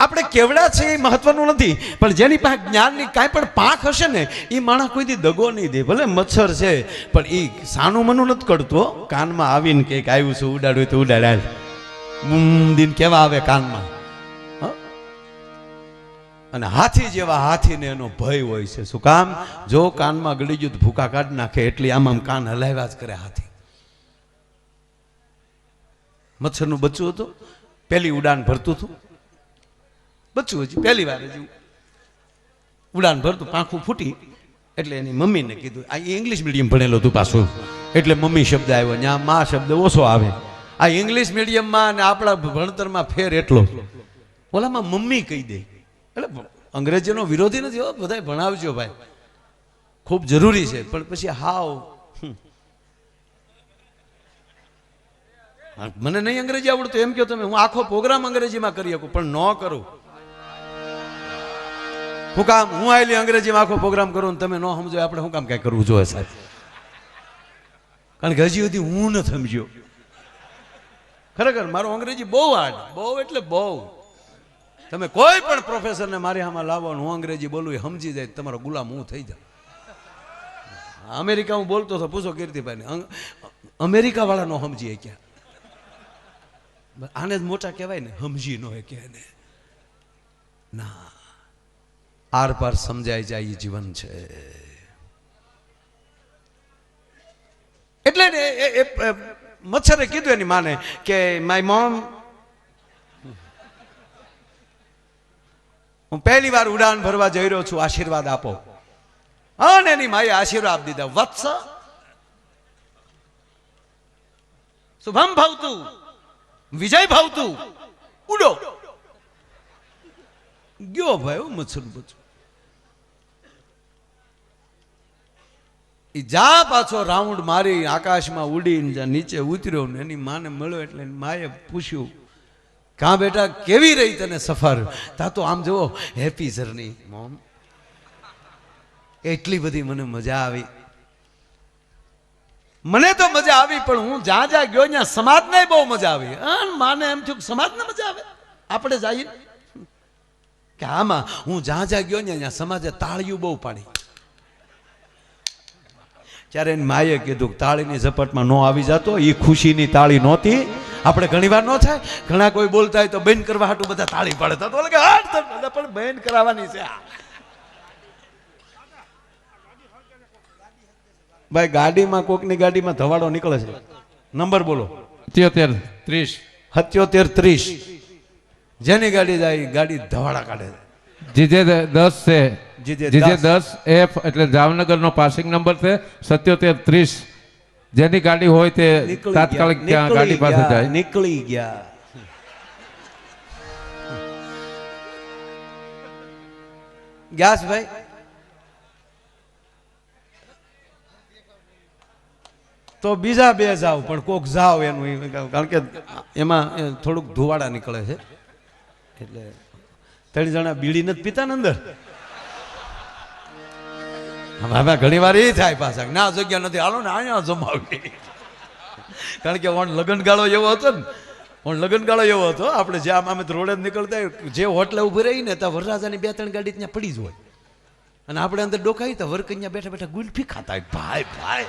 આપણે કેવડા છે એ મહત્વનું નથી, પણ જેની પાસે જ્ઞાનની કાંઈ પણ પાંખ હશે ને, એ માણસ કોઈથી દગો નહીં દે, ભલે મચ્છર છે, પણ એ સાનું મનું નથી કરતો કાનમાં આવીને કે આવ્યું છે, ઉડાડ્યું તો ઉડાડાય બૂમ કેવા આવે કાનમાં? અને હાથી જેવા હાથીને એનો ભય હોય છે. શું કામ? જો કાનમાં ગળી ગયું ભૂકા કાઢી નાખે, એટલી આમ આમ કાન હલાવ્યા જ કરે હાથી. મચ્છરનું બચ્ચું હતું પહેલી ઉડાન ભરતું હતું. બચ્ચું હજી, પહેલી વાર હજી. ઉડાન ભરતું, પાંખું ફૂટી, એટલે એની મમ્મીને કીધું, આ ઇંગ્લિશ મીડિયમ ભણેલો હતું પાછું. એટલે મમ્મી શબ્દ આવ્યો ત્યાં મા શબ્દ ઓછો આવે. આ ઇંગ્લિશ મીડિયમમાં અને આપણા ભણતરમાં ફેર એટલો. ઓલામાં મમ્મી કહી દે. એટલે અંગ્રેજીનો વિરોધી નથી, હો, બધાય ભણાવજો ભાઈ. ખૂબ જરૂરી છે, પણ પછી હાવ. મને નહીં અંગ્રેજી આવડતું, એમ કહો તમે, હું આખો પ્રોગ્રામ અંગ્રેજીમાં કરી શકું, પણ ન કરું. હું કામ, હું આવેલી અંગ્રેજીમાં આખો પ્રોગ્રામ કરું ને તમે ન સમજો, આપણે હું કામ કાંઈ કરવું જોઈએ સાહેબ? કારણ કે હજી સુધી હું ન સમજ્યો. ખરેખર, મારું અંગ્રેજી બહુ હાર્ડ બહુ એટલે બહુ. તમે કોઈ પણ પ્રોફેસરને મારી આમાં લાવો હું અંગ્રેજી બોલું એ સમજી જાય, તમારો ગુલામ હું થઈ જાઉં. અમેરિકા હું બોલતો હતો પૂછો કીર્તિભાઈને અમેરિકાવાળા અમેરિકા વાળા નો સમજીએ ક્યાં? આને જ મોટા કહેવાય ને, સમજી નો કે એને ના. આર પાર સમજાઈ જાય એ જીવન છે. એટલે મચ્છરે કીધું એની માને કે માય મોમ હું પહેલી વાર ઉડાન ભરવા જઈ રહ્યો છું, આશીર્વાદ આપો. અને એની માએ આશીર્વાદ આપી દીધા. વત્સ, શુભમ ભાવતું, વિજય ભાવતું, ઉડો. ગયો ભાઈ મચ્છર બચ્ચું ઈ જા પાછો રાઉન્ડ મારી આકાશમાં ઉડીને નીચે ઉતર્યો ને એની માને મળ્યો એટલે માએ પૂછ્યું કાં બેટા, કેવી રહી તને સફર? તા તો આમ જુઓ હેપી જર્ની મોમ એટલી બધી મને મજા આવી. મને તો મજા આવી, પણ હું જ્યાં જ્યાં ગયો ત્યાં સમાજને બહુ મજા આવી. માને એમ થયું સમાજને મજા આવે. આપણે જઈએ. કે આમાં હું જ્યાં જ્યાં ગયો ને ત્યાં સમાજે તાળિયું બહુ પાડી. ત્યારે એની માએ કીધું તાળીની ઝપટમાં નો આવી જતો એ ખુશીની તાળી નહોતી. આપણે ઘણી વાર ન થાય. ઘણા કોઈ બોલતા હોય તો બેન કરવા હાટું બધા તાળી પાડે. તો કે બધા પણ બેન કરાવવાની છે ભાઈ ગાડીમાં કોકની ગાડીમાં ધવાડો નીકળે છે. નંબર બોલો. સત્યોતેર ત્રીસ. સત્યોતેર ત્રીસ. જેની ગાડી જાય ગાડી ધવાડા કાઢે છે. જીજે દસ છે. જીજે દસ. એફ એટલે જામનગર નો પાસિંગ નંબર છે સત્યોતેર ત્રીસ. જેની ગાડી હોય તે નીકળી તાત્કાલિક ગયા, ત્યાં ગાડી પાસે જાય. નીકળી ગયા. ગ્યાસ ભાઈ તો બીજા બે જાવ પણ કોક જાવ એનું. કારણ કે એમાં થોડુંક ધુવાડા નીકળે છે. એટલે ત્રણ જણા બીડી નથી પીતા ને અંદર? હવે ઘણી વાર એ થાય પાછા ના જગ્યા નથી. હાલો ને, અહીંયા જમાવી. કારણ કે ઓણ લગનગાળો એવો હતો ને, ઓણ લગનગાળો એવો હતો આપણે જે આમ અમે રોડે જ નીકળતા જે હોટલે ઊભી રહી ને, ત્યાં વરરાજાની બે ત્રણ ગાડી ત્યાં પડી જ હોય. અને આપણે અંદર ડોકાઈ તો વરકન્યા બેઠા બેઠા ગુલ્ફી ખાતા ભાઈ ભાઈ,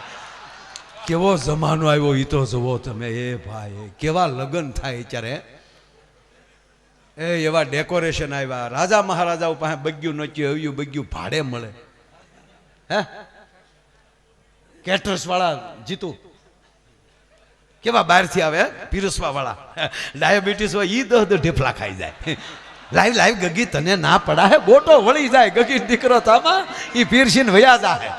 કેવો જમાનો આવ્યો એ તો જુઓ તમે. એ ભાઈ કેવા લગ્ન થાય ત્યારે એ એવા ડેકોરેશન આવ્યા. રાજા મહારાજા પાસે બગ્યું નચ્યું આવ્યું બગ્યું, ભાડે મળે. હે? કેટર્સ વાળા જીતું. કેવા બહારથી આવે પીરસવા વાળા ડાયાબિટીસ હોય, ઈ દહ દહ ખાઈ જાય. લાઈવ લાઈવ ગગી, તને ના પડા હે? ગોટો વળી જાય, ગગી દીકરો તામાં, ઈ પીરસીને વયા જાય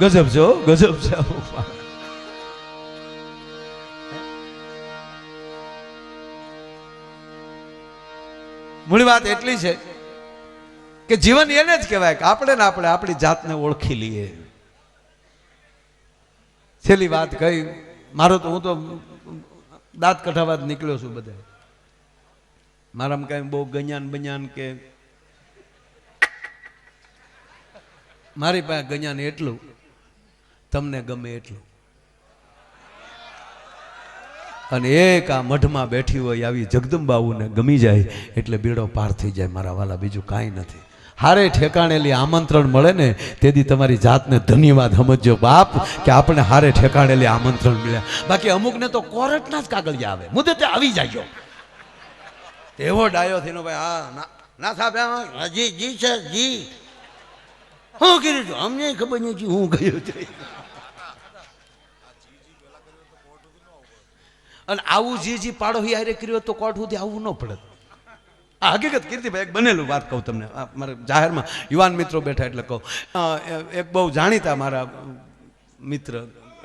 ગજબ જો ગજબ છે મૂળ વાત એટલી છે કે જીવન એને જ કહેવાય કે આપણે ને આપણે આપણી જાતને ઓળખી લઈએ. છેલ્લી વાત કહી, મારો તો હું તો દાંત કઢાવા જ નીકળ્યો છું બધા મારામાં કાંઈ બહુ ગજાન બજાન કે મારી પાસે ગજાન એટલું, તમને ગમે એટલું. અને એક આ મઢમાં બેઠી હોય આવી જગદંબાઉને ગમી જાય એટલે બેડો પાર થઈ જાય મારા વાલા, બીજું કાંઈ નથી. હારે ઠેકાણેલી આમંત્રણ મળે ને તેથી તમારી જાતને ધન્યવાદ સમજજો બાપ કે આપણે હારે ઠેકાણેલી આમંત્રણ મળ્યા. બાકી અમુકને તો કોરટના જ કાગળિયા આવે. મુદતે આવી જાય એવો ડાયો થઈને ભાઈ, હા, ના સાહેબ જી જી સર જી. હું કર્યું છું, અમને ખબર નથી, હું ગયો છું. અને આવું જે જે પાડો હારે કર્યો તો કોર્ટ સુધી આવવું ન પડે. આ હકીકત કીર્તિભાઈ, એક બનેલું વાત કહું તમને. મારે જાહેરમાં યુવાન મિત્રો બેઠા એટલે કહું. એક બહુ જાણીતા મારા મિત્ર,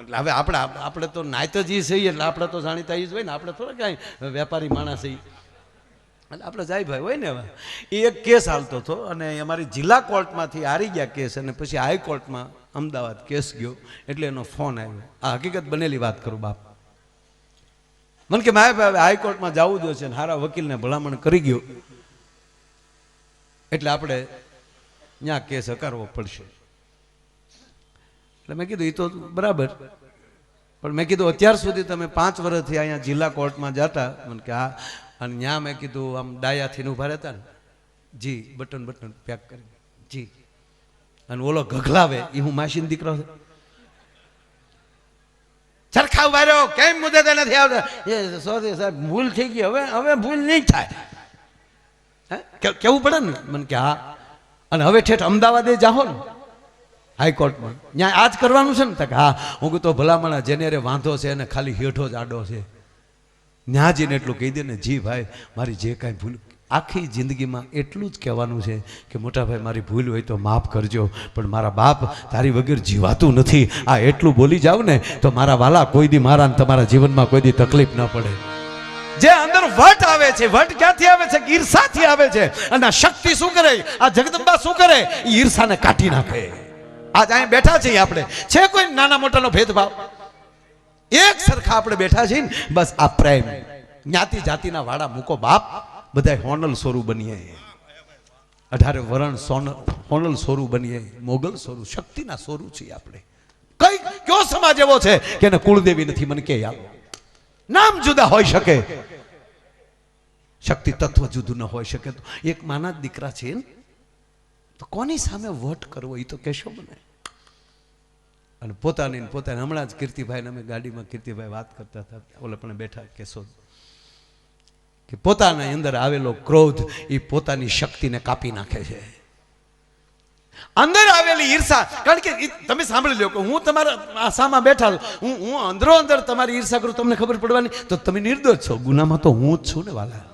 એટલે હવે આપણે આપણે તો નાયતજી છીએ એટલે આપણે તો જાણીતા એ જ હોય ને, આપણે થોડા કાંઈ વેપારી માણસ છીએ એટલે આપણે જાય ભાઈ હોય ને એ એક કેસ હાલતો હતો અને અમારી જિલ્લા કોર્ટમાંથી હારી ગયા કેસ અને પછી હાઈકોર્ટમાં અમદાવાદ કેસ ગયો એટલે એનો ફોન આવ્યો. આ હકીકત બનેલી વાત કરું બાપ. મને કે મારે હવે હાઈકોર્ટમાં જવું જોઈએ છે હારા વકીલને ભલામણ કરી ગયો. એટલે આપણે ત્યાં કેસ હકારવો પડશે. એટલે મેં કીધું એ તો બરાબર. પણ મેં કીધું, અત્યાર સુધી તમે પાંચ વર્ષથી અહીંયા જિલ્લા કોર્ટમાં જતા. મને કે, હા. અને ત્યાં મેં કીધું, આમ ડાયાથી ઊભા રહેતા ને. જી, બટન બટન, પેક કરી. જી. અને ઓલો ઘઘલાવે એ હું માસીન દીકરો છું. ચરખા ઊભા રહ્યો કેમ મુદ્દે નથી આવતા? એ સોરી સાહેબ, ભૂલ થઈ ગઈ. હવે હવે ભૂલ નહીં થાય. કેવું પડે ને? મને કે, હા. અને હવે ઠેઠ અમદાવાદે જાહો ને, હાઈકોર્ટમાં. ત્યાં આ જ કરવાનું છે ને? તક હા. હું કહું, તો ભલામણા જેને રે વાંધો છે, એને ખાલી હેઠો જ આડો છે. ત્યાં જઈને એટલું કહી દે ને, જી ભાઈ, મારી જે કાંઈ ભૂલ આખી જિંદગીમાં એટલું જ કહેવાનું છે કે મોટા ભાઈ મારી ભૂલ હોય તો માફ કરજો, પણ મારા બાપ તારી વગર જીવાતું નથી. આ એટલું બોલી જાવ ને, તો મારા વાલા કોઈ દી મારા તમારા જીવનમાં કોઈ દી તકલીફ ન પડે. જે અંદર વટ આવે છે, વટ ક્યાંથી આવે છે? ઈર્ષાથી આવે છે. અને આ શક્તિ શું કરે? આ જગદંબા શું કરે? ઈર્ષાને કાઢી નાખે. આજ અહીં બેઠા છીએ આપણે. છે કોઈ નાના મોટાનો ભેદભાવ? એક સરખા આપણે બેઠા છીએ ને, બસ આ પ્રેમ. જ્ઞાતિ જાતિના વાડા મૂકો બાપ. બધા હોનલ સ્વરૂપ બનીએ. અઢારે વરણ હોનલ સ્વરૂપ બનીએ. મોગલ સ્વરૂપ, શક્તિના સ્વરૂપ છીએ આપણે. કઈ કયો સમાજ એવો છે કે એને કુળદેવી નથી, મને કે યાર નામ જુદા હોઈ શકે. શક્તિ તત્વ જુદું ન હોઈ શકે તો. એક માના દીકરા છે તો કોની સામે વટ કરવો એ તો કેશો બને અને પોતાની પોતાની. હમણાં જ કીર્તિભાઈ અમે ગાડીમાં કીર્તિભાઈ વાત કરતા હતા. ઓલે પણ બેઠા કેશોદ કે પોતાના અંદર આવેલો ક્રોધ એ પોતાની શક્તિને કાપી નાખે છે. અંદર આવેલી ઈર્ષા, કારણ કે તમે સાંભળી લો કે હું તમારા આસામાં બેઠા હું હું અંદરો અંદર તમારી ઈર્ષા કરું તમને ખબર પડવાની, તો તમે નિર્દોષ છો. ગુનામાં તો હું જ છું ને વાલા.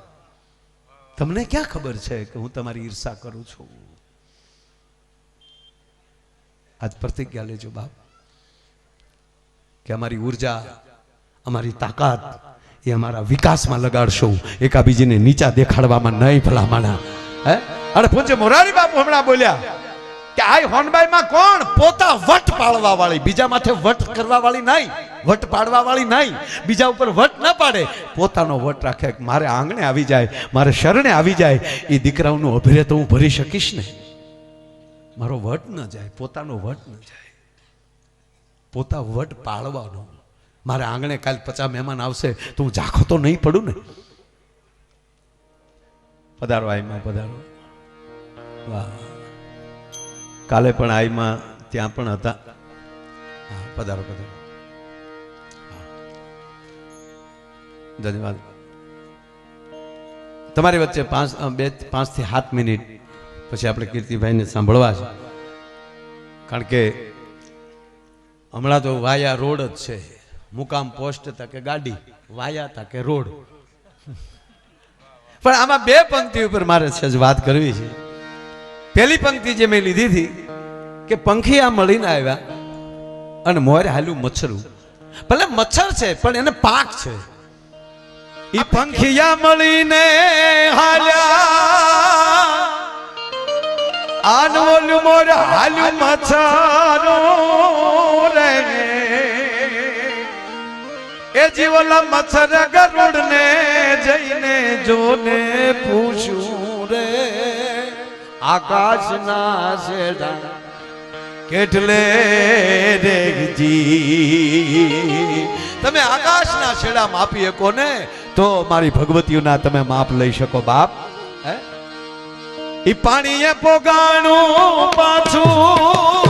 તમને ક્યાં ખબર છે કે હું તમારી ઈર્ષા કરું છું? આજ પ્રતિજ્ઞા લેજો બાપ, કે અમારી ઊર્જા, અમારી તાકાત એ અમારા વિકાસમાં લગાડશો. એકાબીજીને નીચા દેખાડવામાં નહીં ભલામણા. હે? અરે પૂછે મોરારી બાપુ હમણાં બોલ્યા કે આ હોનબાઈમાં કોણ? પોતા વટ પાડવા વાળી બીજા માથે વટ કરવા વાળી નહીં. વટ પાડવા વાળી નહીં. બીજા ઉપર વટ ન પાડે. પોતાનો વટ રાખે મારે આંગણે આવી જાય, મારે શરણે આવી જાય. એ દીકરાઓનું અભિરે તો હું ભરી શકીશ ને. મારો વટ ન જાય, પોતાનો વટ ન જાય. પોતા વટ પાળવાનો. મારે આંગણે કાલ પચાસ મહેમાન આવશે તો હું ઝાખો તો નહીં પડું ને? પધારો આઈમાં, પધારો. વાહ. કાલે પણ આઈમાં ત્યાં પણ હતા. હા, પધારો પધારો. ધન્યવાદ. તમારી વચ્ચે પાંચ બે પાંચથી સાત મિનિટ. પછી આપણે કીર્તિભાઈને સાંભળવા છે. કારણ કે હમણાં તો વાયા રોડ જ છે. મુકામ પોસ્ટ તકે ગાડી, વાયા તકે રોડ. પણ આમાં બે પંક્તિ ઉપર મારે છે વાત કરવી છે. પહેલી પંક્તિ જે મેં લીધી હતી કે પંખીયા મળીને આવ્યા અને મોરે હાલ્યું મચ્છરું. ભલે મચ્છર છે, પણ એને પાક છે. ઈ પંખિયા મળીને હાલ્યા. આનું મોર હાલ્યું મચ્છરો જીવલા મચ્છર ગરુડ ને જઈને જોને પૂછ્યું રે, આકાશના શેડા કેટલે રેગજી? તમે આકાશના છેડા માપી શકો ને તો મારી ભગવતીઓના તમે માપ લઈ શકો બાપ, હે? ઈ પાણીએ પોગાણું પાછું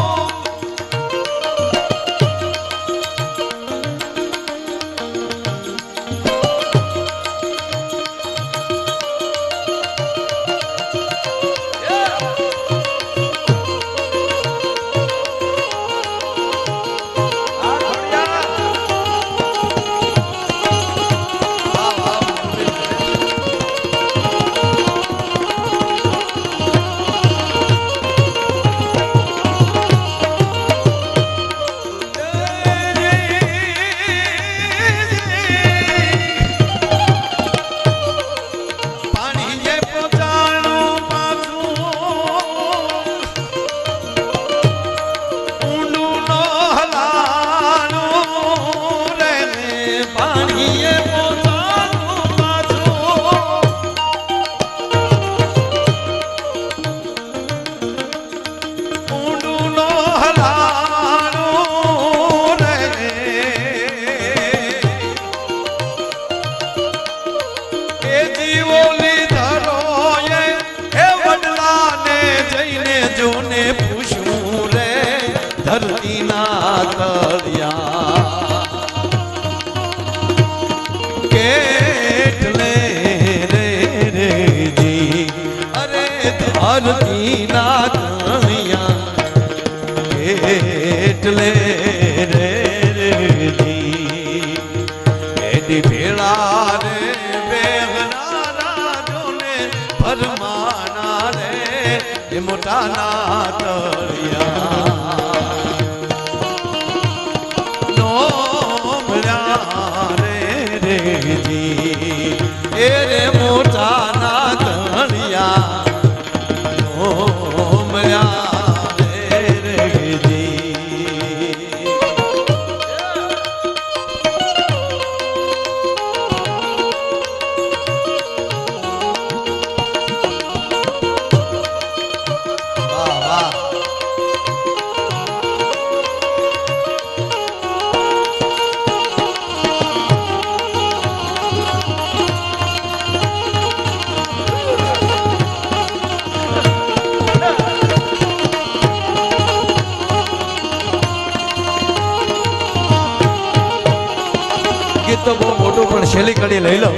કેટલે રે એની ભેળા રે બેહનારા જોને ભરમાના રે એ મોટાના તો બહુ મોટું પણ છેલ્લી કડી લઈ લો.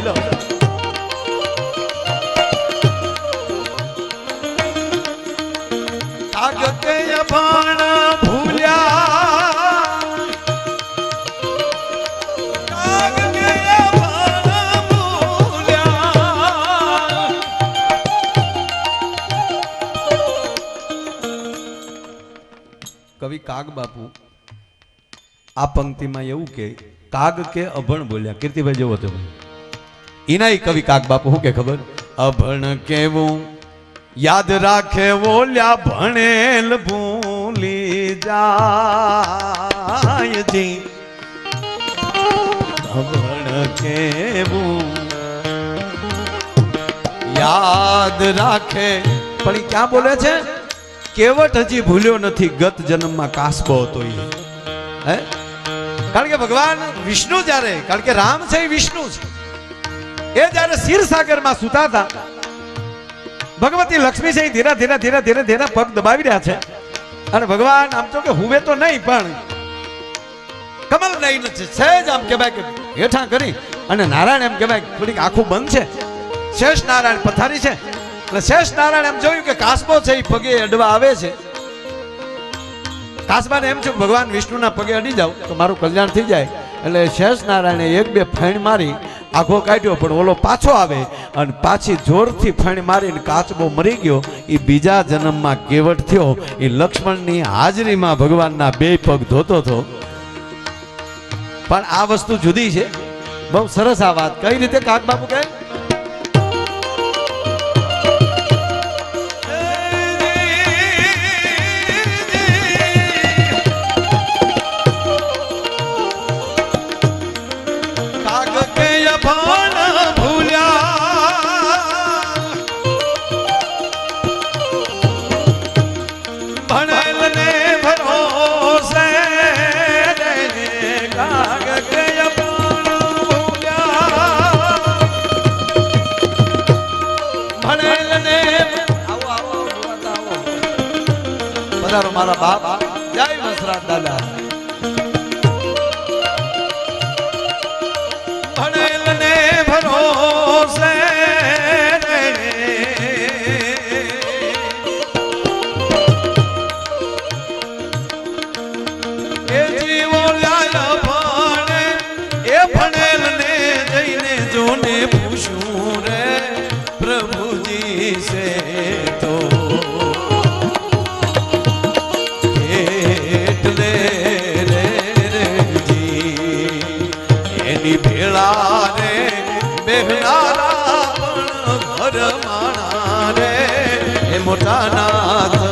કવિ કાગ બાપુ આ પંક્તિમાં એવું કે કાગ કે અભણ બોલ્યા? કીર્તિભાઈ જેવો તો. એના કવિ કાગ બાપુ, શું કે ખબર? અભણ કેવું? યાદ રાખે બોલ્યા ભણેલ ભૂલી જાય. જી અભણ કેવું? યાદ રાખે. પણ ક્યાં બોલે છે? કેવટ હજી ભૂલ્યો નથી. ગત જન્મમાં કાસબો હતો એ હે? કારણ કે ભગવાન વિષ્ણુ જ્યારે, કારણ કે રામ છે એ વિષ્ણુ છે એ જ્યારે ક્ષીરસાગરમાં સુતા હતા, ભગવતી લક્ષ્મી છે એ ધીરા ધીરા ધીરા ધીરે ધીરે પગ દબાવી રહ્યા છે. અને ભગવાન આમ તો કે હુવે તો નહીં, પણ કમલ નહીં છે, સહેજ આમ કહેવાય કે હેઠા કરી અને નારાયણ એમ કહેવાય થોડીક આખું બંધ છે. શેષ નારાયણ પથારી છે. એટલે શેષ નારાયણ એમ જોયું કે કાસબો છે એ પગે અડવા આવે છે. કાસબાને એમ છે ભગવાન વિષ્ણુના પગે અડી જાવ તો મારું કલ્યાણ થઈ જાય. એટલે શેષ નારાયણે એક બે ફેણ મારી આખો કાઢ્યો, પણ ઓલો પાછો આવે અને પાછી જોરથી ફેણ મારીને કાચબો મરી ગયો. એ બીજા જન્મમાં કેવટ થયો. એ લક્ષ્મણની હાજરીમાં ભગવાનના બે પગ ધોતો હતો. પણ આ વસ્તુ જુદી છે. બહુ સરસ આ વાત. કઈ રીતે કાક બાપુ કહે? પણ ભૂલ્યા. ભણેલ ને ભરોસે ગાગ ગયા પણ ભૂલ્યા. ભણેલ ને આવો આવો બધા મારા બાપ. જય મસરા દાદા. ની ભેળા રે બેહનારા પણ ઘર માણા રે મોટા નાથ